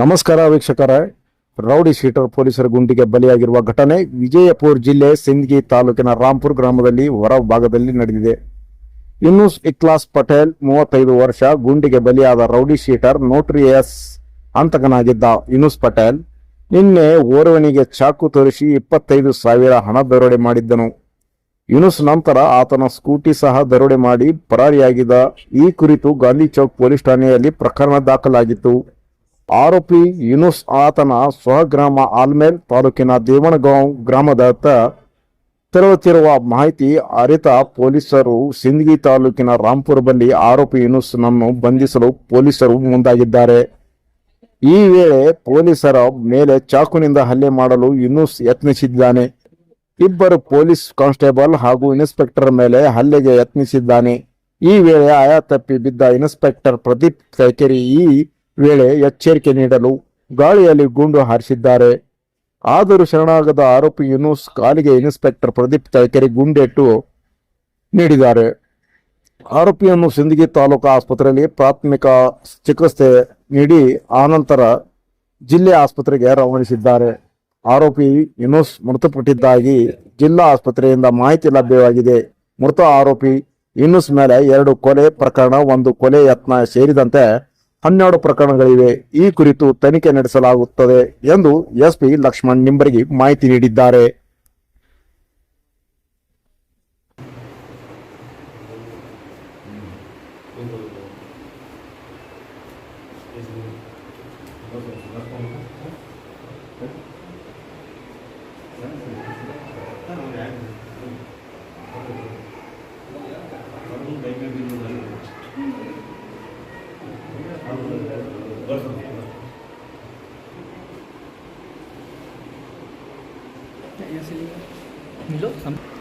ನಮಸ್ಕಾರ ವೀಕ್ಷಕರೇ. Rowdy sheeter ಪೊಲೀಸರ ಗುಂಡಿಗೆ ಬಲಿಯಾಗಿರುವ ಘಟನೆ ವಿಜಯಪುರ ಜಿಲ್ಲೆ ಸಿಂದಗಿ ತಾಲೂಕಿನ ರಾಂಪುರ್ ಗ್ರಾಮದಲ್ಲಿ ಹೊರ ಭಾಗದಲ್ಲಿ ನಡೆದಿದೆ. ಇನ್ನು ಇಕ್ಲಾಸ್ ಪಟೇಲ್ ಮೂವತ್ತೈದು ವರ್ಷ ಗುಂಡಿಗೆ ಬಲಿಯಾದ ರೌಡಿ ಶೀಟರ್ ನೋಟ್ರಿಯಸ್ ಹಂತಕನಾಗಿದ್ದ ಯೂನುಸ್ ಪಟೇಲ್ ನಿನ್ನೆ ಓರ್ವನಿಗೆ ಚಾಕು ತೋರಿಸಿ ಇಪ್ಪತ್ತೈದು ಸಾವಿರ ಹಣ ದರೋಡೆ ಮಾಡಿದ್ದನು. ಯುನುಸ್ ನಂತರ ಆತನ ಸ್ಕೂಟಿ ಸಹ ದರೋಡೆ ಮಾಡಿ ಪರಾರಿಯಾಗಿದ್ದ ಈ ಕುರಿತು ಗಾಂಧಿ ಚೌಕ್ ಪೊಲೀಸ್ ಠಾಣೆಯಲ್ಲಿ ಪ್ರಕರಣ ದಾಖಲಾಗಿತ್ತು. ಆರೋಪಿ ಯುನುಸ್ ಆತನ ಸ್ವಗ್ರಾಮ ಆಲ್ಮೇಲ್ ತಾಲೂಕಿನ ದೇವಣಗಾಂವ್ ಗ್ರಾಮದತ್ತ ತೆರಳುತ್ತಿರುವ ಮಾಹಿತಿ ಅರಿತ ಪೊಲೀಸರು ಸಿಂದಗಿ ತಾಲೂಕಿನ ರಾಂಪುರ ಬಳಿ ಆರೋಪಿ ಯುನುಸ್ನನ್ನು ಬಂಧಿಸಲು ಪೊಲೀಸರು ಮುಂದಾಗಿದ್ದಾರೆ. ಈ ವೇಳೆ ಪೊಲೀಸರ ಮೇಲೆ ಚಾಕುನಿಂದ ಹಲ್ಲೆ ಮಾಡಲು ಯುನುಸ್ ಯತ್ನಿಸಿದ್ದಾನೆ. ಇಬ್ಬರು ಪೊಲೀಸ್ ಕಾನ್ಸ್ಟೇಬಲ್ ಹಾಗೂ ಇನ್ಸ್ಪೆಕ್ಟರ್ ಮೇಲೆ ಹಲ್ಲೆಗೆ ಯತ್ನಿಸಿದ್ದಾನೆ. ಈ ವೇಳೆ ಆಯಾ ತಪ್ಪಿ ಬಿದ್ದ ಇನ್ಸ್ಪೆಕ್ಟರ್ ಪ್ರದೀಪ್ ಕೈಕೆರಿ ಈ ವೇಳೆ ಎಚ್ಚರಿಕೆ ನೀಡಲು ಗಾಳಿಯಲ್ಲಿ ಗುಂಡು ಹಾರಿಸಿದ್ದಾರೆ. ಆದರೂ ಶರಣಾಗದ ಆರೋಪಿ ಯೂನುಸ್ ಕಾಲಿಗೆ ಇನ್ಸ್ಪೆಕ್ಟರ್ ಪ್ರದೀಪ್ ತಳಕೆರೆ ಗುಂಡೇಟು ನೀಡಿದ್ದಾರೆ. ಆರೋಪಿಯನ್ನು ಸಿಂದಗಿ ತಾಲೂಕು ಆಸ್ಪತ್ರೆಯಲ್ಲಿ ಪ್ರಾಥಮಿಕ ಚಿಕಿತ್ಸೆ ನೀಡಿ ಆನಂತರ ಜಿಲ್ಲೆ ಆಸ್ಪತ್ರೆಗೆ ರವಾನಿಸಿದ್ದಾರೆ. ಆರೋಪಿ ಯುನೂಸ್ ಮೃತಪಟ್ಟಿದ್ದಾಗಿ ಜಿಲ್ಲಾ ಆಸ್ಪತ್ರೆಯಿಂದ ಮಾಹಿತಿ ಲಭ್ಯವಾಗಿದೆ. ಮೃತ ಆರೋಪಿ ಯುನೂಸ್ ಮೇಲೆ ಎರಡು ಕೊಲೆ ಪ್ರಕರಣ, ಒಂದು ಕೊಲೆ ಯತ್ನ ಸೇರಿದಂತೆ ಹನ್ನೆರಡು ಪ್ರಕರಣಗಳಿವೆ. ಈ ಕುರಿತು ತನಿಖೆ ನಡೆಸಲಾಗುತ್ತದೆ ಎಂದು ಎಸ್ಪಿ ಲಕ್ಷ್ಮಣ್ ನಿಂಬರಿಗೆ ಮಾಹಿತಿ ನೀಡಿದ್ದಾರೆ. Yang sini. Milo sampai.